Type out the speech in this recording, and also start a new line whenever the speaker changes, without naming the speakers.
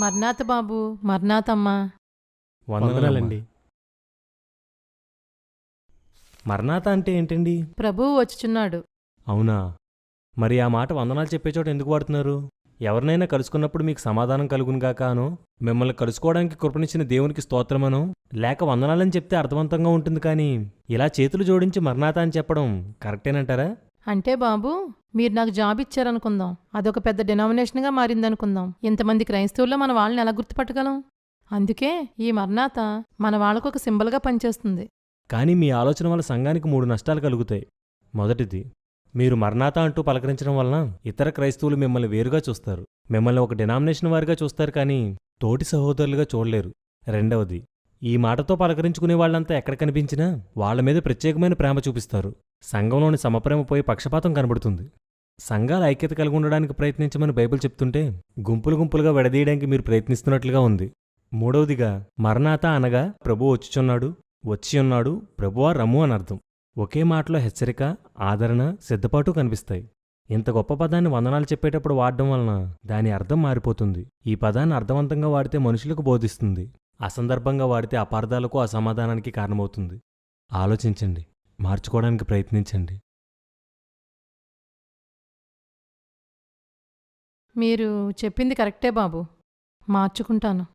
మర్నాథ బాబు మర్నాథమ్మా.
వందనాలండి. మరణాత అంటే ఏంటండి?
ప్రభువు వచ్చుచున్నాడు.
అవునా? మరి ఆ మాట వందనాలు చెప్పే చోట ఎందుకు వాడుతున్నారు? ఎవరినైనా కలుసుకున్నప్పుడు మీకు సమాధానం కలుగునుగాక అనో మిమ్మల్ని కలుసుకోవడానికి కృపణించిన దేవునికి స్తోత్రమనో. లేక వందనాలని చెప్తే అర్థవంతంగా ఉంటుంది కానీ ఇలా చేతులు జోడించి మరణాత అని చెప్పడం కరెక్టేనంటారా?
అంటే బాబు మీరు నాకు జాబ్ ఇచ్చారనుకుందాం. అదొక పెద్ద డినామినేషన్గా మారిందనుకుందాం. ఇంతమంది క్రైస్తవుల్లో మన వాళ్ళని ఎలా గుర్తుపట్టగలం? అందుకే ఈ మర్నాత మన వాళ్ళకు ఒక సింబల్గా పనిచేస్తుంది.
కానీ మీ ఆలోచన వల్ల సంఘానికి మూడు నష్టాలు కలుగుతాయి. మొదటిది మీరు మరణాత అంటూ పలకరించడం వలన ఇతర క్రైస్తవులు మిమ్మల్ని వేరుగా చూస్తారు. మిమ్మల్ని ఒక డినామినేషన్ వారిగా చూస్తారు కానీ తోటి సహోదరులుగా చూడలేరు. రెండవది ఈ మాటతో పలకరించుకునే వాళ్ళంతా ఎక్కడ కనిపించినా వాళ్ళ మీద ప్రత్యేకమైన ప్రేమ చూపిస్తారు. సంఘంలోని సమప్రేమ పోయి పక్షపాతం కనబడుతుంది. సంఘాల ఐక్యత కలిగి ఉండడానికి ప్రయత్నించమని బైబిల్ చెప్తుంటే గుంపులు గుంపులుగా విడదీయడానికి మీరు ప్రయత్నిస్తున్నట్లుగా ఉంది. మూడవదిగా మరణాత అనగా ప్రభు వచ్చుచున్నాడు వచ్చి ఉన్నాడు ప్రభువా రమ్ము అని అర్థం. ఒకే మాటలో హెచ్చరిక ఆదరణ సిద్ధపాటు కనిపిస్తాయి. ఇంత గొప్ప పదాన్ని వందనాలు చెప్పేటప్పుడు వాడడం వలన దాని అర్థం మారిపోతుంది. ఈ పదాన్ని అర్థవంతంగా వాడితే మనుషులకు బోధిస్తుంది. అసందర్భంగా వాడితే అపార్థాలకు అసమాధానానికి కారణమవుతుంది. ఆలోచించండి మార్చుకోవడానికి ప్రయత్నించండి.
మీరు చెప్పింది కరెక్టే బాబు. మార్చుకుంటాను.